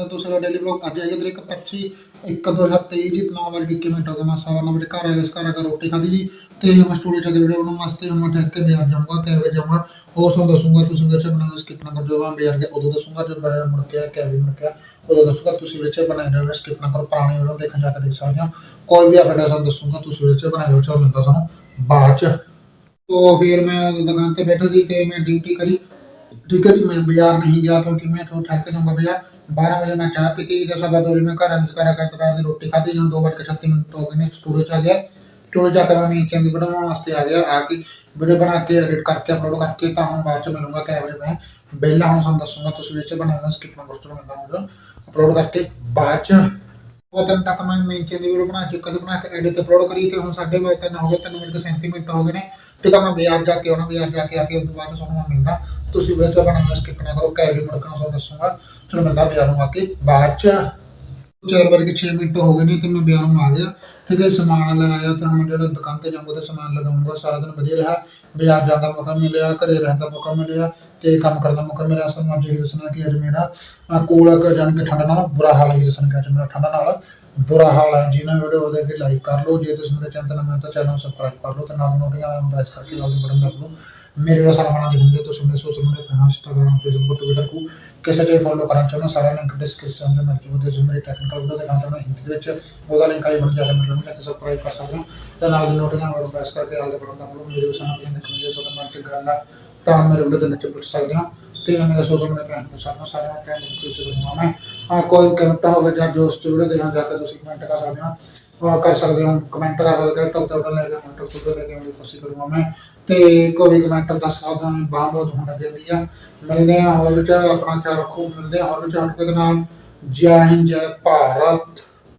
ਸਕਦੇ ਹੋ ਤੁਸੀਂ ਸਾਡਾ ਡੇਲੀ ਬਲੌਗ ਅੱਜ ਆਇਆ ਇੱਕ 25 1 2023 ਜੀ 9 ਵਜੇ 21 ਮਿੰਟ ਹੋ ਗਏ ਮੈਂ ਸਵਾ ਨੌ ਵਜੇ ਘਰ ਆ ਗਿਆ ਇਸ ਘਰ ਆ ਕੇ ਰੋਟੀ ਖਾਧੀ ਜੀ ਤੇ ਮੈਂ ਸਟੂਡੀਓ ਚ ਆ ਕੇ ਵੀਡੀਓ ਬਣਾਉਣ ਵਾਸਤੇ ਹੁਣ ਮੈਂ ਠਹਿਰ ਕੇ ਬਾਜ਼ਾਰ ਜਾਊਂਗਾ ਕਿਵੇਂ ਜਾਊਂਗਾ ਉਹ ਤੁਹਾਨੂੰ ਦੱਸੂਗਾ ਤੁਸੀਂ ਵਿੱਚ ਬਣਾਉਣਾ ਸਕਿਪ ਨਾ ਕਰੋ ਮੈਂ ਬਾਜ਼ਾਰ ਗਿਆ ਉਦੋਂ ਦੱਸੂਗਾ ਜਦ ਬਾਜ਼ਾਰ ਮੁੜ ਕੇ ਆਇਆ ਕਿਵੇਂ ਮੁੜ ਕੇ ਆਇਆ ਉਦੋਂ ਦੱਸੂਗਾ ਤੁਸੀਂ ਵਿੱਚ ਬਣਾਏ ਰਹੇ ਸਕਿਪ ਨਾ ਕਰੋ ਪੁਰਾਣੀ ਵੀਡੀਓ ਦੇਖਣ ਜਾ ਕੇ ਦੇਖ ਸਕਦੇ ਹੋ ਕੋਈ ਵੀ ਅਪਡੇਟ ਸਾਨੂੰ ਦੱਸੂਗਾ ਤੁਸੀਂ ਵਿੱਚ ਬਣਾਏ ਹੋ ਚਲੋ ਮਿਲਦਾ ਸਾਨੂੰ ਬਾਅਦ ਚ तो फिर मैं दुकान पे बैठा जी थे मैं ड्यूटी करी ठीक है जी मैं बाजार नहीं गया क्योंकि मैं थोड़ा ठहर के जाऊंगा बाजार बारह बजे मैं चाय पीती जैसा बैदोली में घर करा करते पैसे रोटी खाती जो दो बज के छत्तीस मिनट तो हो गए स्टूडियो चल गया। स्टूडियो जाकर मैं नीचे की वीडियो बनाने वास्ते आ गया आके वीडियो बना के एडिट करके अपलोड करके तो हम बाद मिलूँगा कै बजे मैं। बेला हम दसूँगा तो स्टूडियो बनाएगा स्किप नंबर मिलता हूँ अपलोड करके बाद ਬਾਅਦ ਉਹ ਤੱਕ ਤੱਕ ਮੈਂ ਨੀਚੇ ਦੀ ਵੀਡੀਓ ਬਣਾ ਕੇ ਸੀ, ਬਣਾ ਕੇ ਐਡਿਟ ਅਪਲੋਡ ਕਰੀ ਤੇ ਹੁਣ ਸਾਡੇ ਵਜੇ ਤੱਕ ਹੋ ਗਏ, ਤਿੰਨ ਮਿੰਟ ਕੇ 37 ਮਿੰਟ ਹੋ ਗਏ ਨੇ। ਠੀਕ ਆ, ਮੈਂ ਬਾਜ਼ਾਰ ਜਾ ਕੇ ਆਉਣਾ, ਬਾਜ਼ਾਰ ਜਾ ਕੇ ਆ ਕੇ ਉਸ ਤੋਂ ਬਾਅਦ ਤੁਹਾਨੂੰ ਮੈਂ ਮਿਲਦਾ। ਤੁਸੀਂ ਵੀਡੀਓ ਚ ਬਣਾਉਣਾ ਸਕਿਪ ਨਾ ਕਰੋ ਕੈ ਮੁੜਕਣਾ, ਤੁਹਾਨੂੰ ਦੱਸੂਗਾ। ਚਲੋ ਮਿਲਦਾ ਬਾਜ਼ਾਰ ਨੂੰ ਆ ਕੇ, ਬਾਅਦ ਚ ਚਾਰ ਵਜੇ 6 ਮਿੰਟ ਹੋ ਗਏ ਨੇ ਤੇ ਮੈਂ ਬਾਜ਼ਾਰ ਆ ਗਿਆ ਠੀਕ ਹੈ ਸਮਾਨ ਲਗਾਇਆ ਤੇ ਹੁਣ ਜਿਹੜਾ ਦੁਕਾਨ ਤੇ ਜਾਊਂਗਾ ਤੇ ਸਮਾਨ ਲਗਾਉਂਗਾ ਸਾਰਾ ਦਿਨ ਵਧੀਆ ਰਿਹਾ। ਬਾਜ਼ਾਰ ਜਾਣ ਦਾ ਮੌਕਾ ਮਿਲਿਆ, ਘਰੇ ਰਹਿਣ ਦਾ ਮੌਕਾ ਮਿਲਿਆ ਤੇ ਕੰਮ ਕਰਨ ਦਾ ਮੌਕਾ ਮਿਲਿਆ। ਸਾਨੂੰ ਅੱਜ ਇਹ ਦੱਸਣਾ ਕਿ ਅੱਜ ਮੇਰਾ ਕੋਲ ਜਾਣ ਕੇ ਠੰਡ ਨਾਲ ਬੁਰਾ ਹਾਲ ਹੈ ਦੱਸਣਾ ਕਿ ਅੱਜ ਮੇਰਾ ਠੰਡ ਨਾਲ ਬੁਰਾ ਹਾਲ ਹੈ ਜਿਹਨਾਂ ਵੀਡੀਓ ਉਹਦੇ ਕੇ ਲਾਈਕ ਕਰ ਲਓ, ਜੇ ਤੁਸੀਂ ਮੇਰੇ ਚੈਨਲ ਤੇ ਤਾਂ ਚੈਨਲ ਸਬਸਕ੍ਰਾਈਬ ਕਰ ਲਓ ਤੇ ਨਾਲ ਨੋਟੀਆਂ ਪ੍ਰੈਸ ਕਰਕੇ ਨਾਲ ਦੀ ਬਟਨ ਦਬਾ ਲਓ। ਮੇਰੇ ਨਾਲ ਸਾਰਾ ਬਣਾ ਦੇ ਹੁੰਦੇ ਤੁਸੀਂ ਮੇਰੇ ਸੋਸ਼ਲ ਮੀਡੀਆ ਤੇ ਇੰਸਟਾਗ੍ਰam ਫੇਸਬੁੱਕ ਟਵਿੱਟਰ ਕੋ ਕਿਸੇ ਤੇ ਫੋਲੋ ਕਰਨਾ ਚਾਹੁੰਦੇ ਸਾਰਾ ਲਿੰਕ ਡਿਸਕ੍ਰਿਪਸ਼ਨ ਦੇ ਵਿੱਚ ਉਹਦੇ ਜੋ ਮੇਰੇ ਟੈਕਨੀਕਲ ਉਹਦਾ ਦਿਖਾ ਚਾਹੁੰਦਾ ਹਿੰਦੀ ਦੇ ਵਿੱਚ ਉਹਦਾ ਲਿੰਕ ਆਈ ਬਣ ਜਾਏਗਾ ਮੈਨੂੰ ਤਾਂ ਸਬਸਕ੍ਰਾਈਬ ਕਰ ਸਕਦੇ ਹੋ। ਤੇ ਨਾਲ ਦੀ ਨੋਟੀਫਿਕੇਸ਼ਨ ਵਾਲਾ ਪ੍ਰੈਸ ਕਰਕੇ ਆਲ ਦੇ ਬਟਨ ਦਾ ਬਲੂ ਮੇਰੇ ਉਸ ਨਾਲ ਆਪਣੇ ਦੇਖਣ ਜੇ ਤੁਹਾਡਾ ਮਨ ਚ ਕਰਨਾ ਤਾਂ ਮੇਰੇ ਵੀਡੀਓ ਦੇ ਵਿੱਚ ਪੁੱਛ ਸਕਦੇ ਹੋ। ਤੇ ਮੇਰਾ ਸੋਸ਼ਲ ਮੀਡੀਆ ਤੇ ਇੰਸਟਾਗ੍ਰam ਸਾਰਾ ਟ੍ਰੈਂਡ ਇਨਕਰੀਜ਼ ਕਰਨਾ ਮੈਂ। ਆ ਕੋਈ ਕਮੈਂਟ ਹੋਵੇ ਜਾਂ ਜੋ ਸਟੂਡੀਓ ਦੇਖਣ ਜਾ ਕੇ ਤੁਸੀਂ ਕਮੈਂਟ ਕਰ ਸਕਦੇ ਹੋ। ਕਰ ਸਕਦੇ ਹੋ ਕਮੈਂਟ ਕਰ ਸਕਦੇ ਹੋ ਟੌਪ ਟੌਪ ਲੈ ਕੇ ਕਮੈਂਟ ਟੌਪ ਲੈ ਕੇ ਮੇਰੀ ਕੋਸ਼ਿਸ਼ ਕਰੂੰਗਾ ਮੈਂ। ਤੇ ਕੋਈ ਕਮੈਂਟ ਦੱਸ ਸਕਦਾ ਮੈਂ ਬਾਹ ਬਹੁਤ ਹੋਣਾ ਚਾਹੀਦੀ ਆ। ਮਿਲਦੇ ਆ ਹੋਰ ਵਿੱਚ, ਆਪਣਾ ਖਿਆਲ ਰੱਖੋ, ਮਿਲਦੇ ਆ ਹੋਰ ਵਿੱਚ ਹਟ ਦੇ ਨਾਲ? ਜੈ ਹਿੰਦ, ਜੈ ਭਾਰਤ।